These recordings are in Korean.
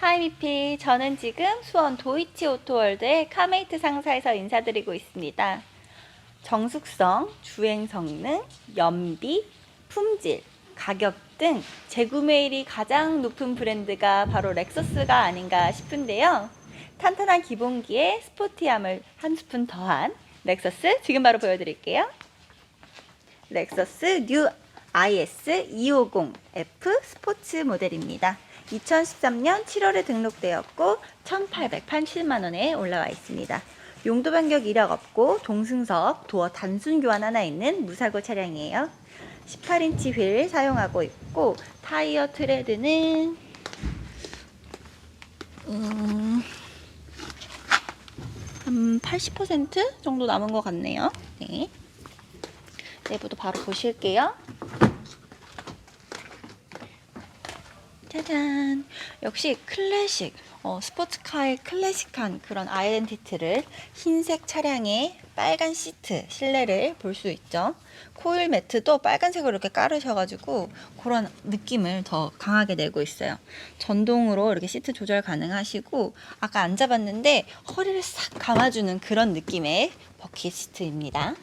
하이미피, 저는 지금 수원 도이치 오토월드의 카메이트 상사에서 인사드리고 있습니다. 정숙성, 주행 성능, 연비, 품질, 가격 등 재구매율이 가장 높은 브랜드가 바로 렉서스가 아닌가 싶은데요. 탄탄한 기본기에 스포티함을 한 스푼 더한 렉서스 지금 바로 보여드릴게요. 렉서스 뉴 IS 250F 스포츠 모델입니다. 2013년 7월에 등록되었고 1,880만 원에 올라와 있습니다. 용도 변경 이력 없고 동승석, 도어 단순 교환 하나 있는 무사고 차량이에요. 18인치 휠 사용하고 있고 타이어 트레드는 음, 한 80% 정도 남은 것 같네요. 네. 내부도 바로 보실게요. 짜잔. 역시 클래식, 어, 스포츠카의 클래식한 그런 아이덴티티를 흰색 차량에 빨간 시트, 실내를 볼 수 있죠. 코일 매트도 빨간색으로 이렇게 깔으셔가지고 그런 느낌을 더 강하게 내고 있어요. 전동으로 이렇게 시트 조절 가능하시고 아까 앉아봤는데 허리를 싹 감아주는 그런 느낌의 버킷 시트입니다.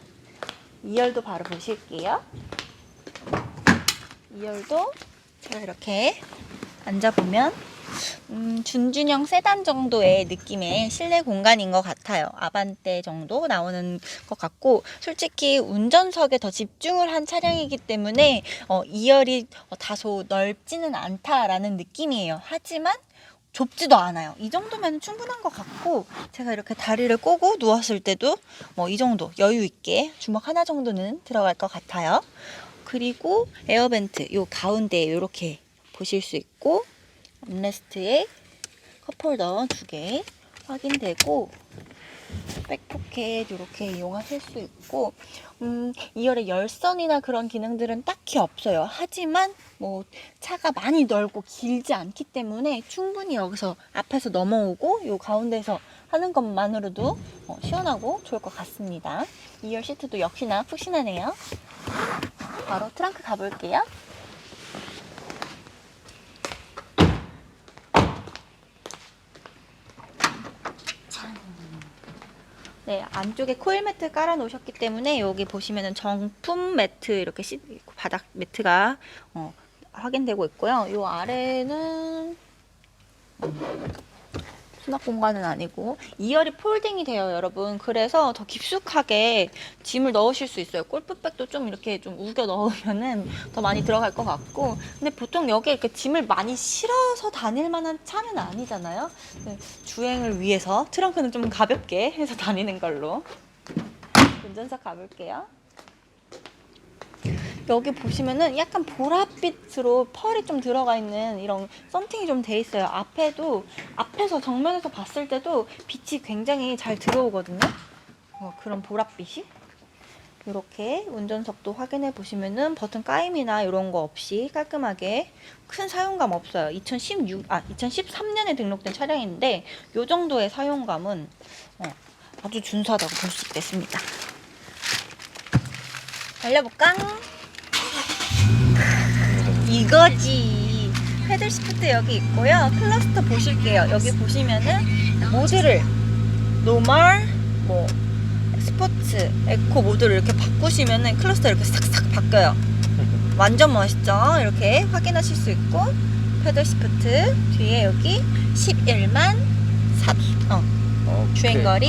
2열도 바로 보실게요. 2열도 제가 이렇게 앉아보면 음, 준준형 세단 정도의 느낌의 실내 공간인 것 같아요. 아반떼 정도 나오는 것 같고 솔직히 운전석에 더 집중을 한 차량이기 때문에 어, 2열이 다소 넓지는 않다라는 느낌이에요. 하지만 좁지도 않아요. 이 정도면 충분한 것 같고 제가 이렇게 다리를 꼬고 누웠을 때도 뭐 이 정도 여유 있게 주먹 하나 정도는 들어갈 것 같아요. 그리고 에어벤트 요 가운데 이렇게 보실 수 있고 암레스트에 컵홀더 두 개 확인되고 백포켓 이렇게 이용하실 수 있고 음, 2열에 열선이나 그런 기능들은 딱히 없어요. 하지만 뭐 차가 많이 넓고 길지 않기 때문에 충분히 여기서 앞에서 넘어오고 요 가운데서 하는 것만으로도 어, 시원하고 좋을 것 같습니다. 2열 시트도 역시나 푹신하네요. 바로 트렁크 가볼게요. 네, 안쪽에 코일 매트 깔아 놓으셨기 때문에 여기 보시면은 정품 매트 이렇게 시, 바닥 매트가 어, 확인되고 있고요. 요 아래는 음, 수납 공간은 아니고 2열이 폴딩이 돼요, 여러분. 그래서 더 깊숙하게 짐을 넣으실 수 있어요. 골프백도 좀 이렇게 좀 우겨 넣으면은 더 많이 들어갈 것 같고. 근데 보통 여기에 이렇게 짐을 많이 실어서 다닐 만한 차는 아니잖아요. 네, 주행을 위해서 트렁크는 좀 가볍게 해서 다니는 걸로. 운전석 가볼게요. 여기 보시면은 약간 보랏빛으로 펄이 좀 들어가 있는 이런 썬팅이 좀 돼 있어요. 앞에도 앞에서 정면에서 봤을 때도 빛이 굉장히 잘 들어오거든요. 어, 그런 보랏빛이 이렇게 운전석도 확인해 보시면은 버튼 까임이나 이런 거 없이 깔끔하게 큰 사용감 없어요. 2016, 아 2013년에 등록된 차량인데 이 정도의 사용감은 어, 아주 준수하다고 볼 수 있겠습니다. 달려볼까? 이거지. 패들 시프트 여기 있고요. 클러스터 보실게요. 여기 보시면은 모드를 노멀, 뭐 스포츠, 에코 모드를 이렇게 바꾸시면은 클러스터 이렇게 싹싹 바뀌어요. 완전 멋있죠? 이렇게 확인하실 수 있고 패들 시프트 뒤에 여기 11만 4 어, 주행거리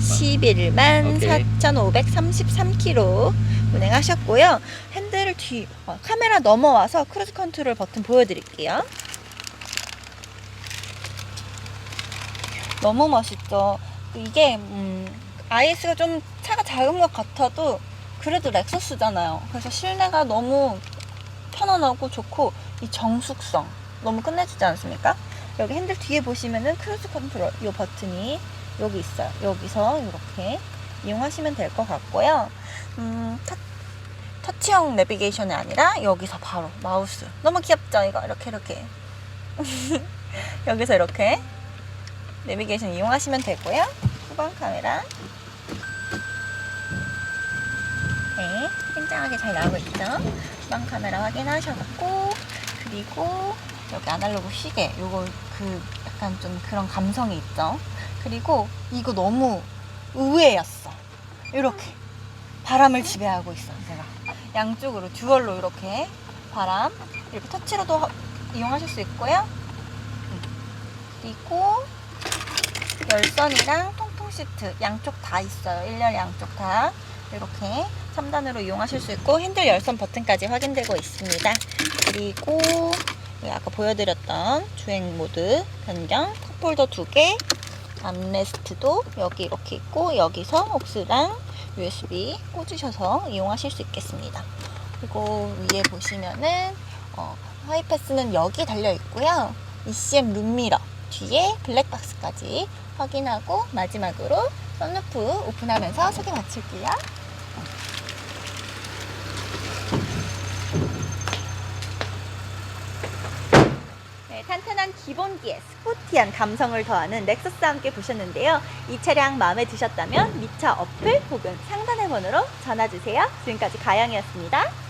11만 오케이. 4,533km 운행하셨고요. 핸들을 뒤 어, 카메라 넘어와서 크루즈 컨트롤 버튼 보여드릴게요. 너무 멋있죠. 이게 음, IS가 좀 차가 작은 것 같아도 그래도 렉서스잖아요. 그래서 실내가 너무 편안하고 좋고 이 정숙성 너무 끝내주지 않습니까? 여기 핸들 뒤에 보시면은 크루즈 컨트롤 이 버튼이 여기 있어요. 여기서 이렇게 이용하시면 될 것 같고요. 음, 터, 터치형 내비게이션이 아니라 여기서 바로 마우스. 너무 귀엽죠? 이거 이렇게 이렇게. 여기서 이렇게 내비게이션 이용하시면 되고요. 후방 카메라. 네, 굉장하게 잘 나오고 있죠? 후방 카메라 확인하셨고, 그리고 여기 아날로그 시계 요거 그 약간 좀 그런 감성이 있죠. 그리고 이거 너무 의외였어. 이렇게 바람을 지배하고 있어요. 제가 양쪽으로 듀얼로 이렇게 바람 이렇게 터치로도 하- 이용하실 수 있고요. 음. 그리고 열선이랑 통통 시트 양쪽 다 있어요. 1열 양쪽 다 이렇게 3단으로 이용하실 수 있고 핸들 열선 버튼까지 확인되고 있습니다. 그리고 아까 보여드렸던 주행 모드 변경 컵홀더 두 개, 암레스트도 여기 이렇게 있고 여기서 옥스랑 USB 꽂으셔서 이용하실 수 있겠습니다. 그리고 위에 보시면은 어, 하이패스는 여기 달려 있고요. ECM 룸미러 뒤에 블랙박스까지 확인하고 마지막으로 썬루프 오픈하면서 소개 마칠게요. 네, 탄탄한 기본기에 스포티한 감성을 더하는 렉서스와 함께 보셨는데요. 이 차량 마음에 드셨다면 미차 어플 혹은 상단의 번호로 전화주세요. 지금까지 가영이었습니다.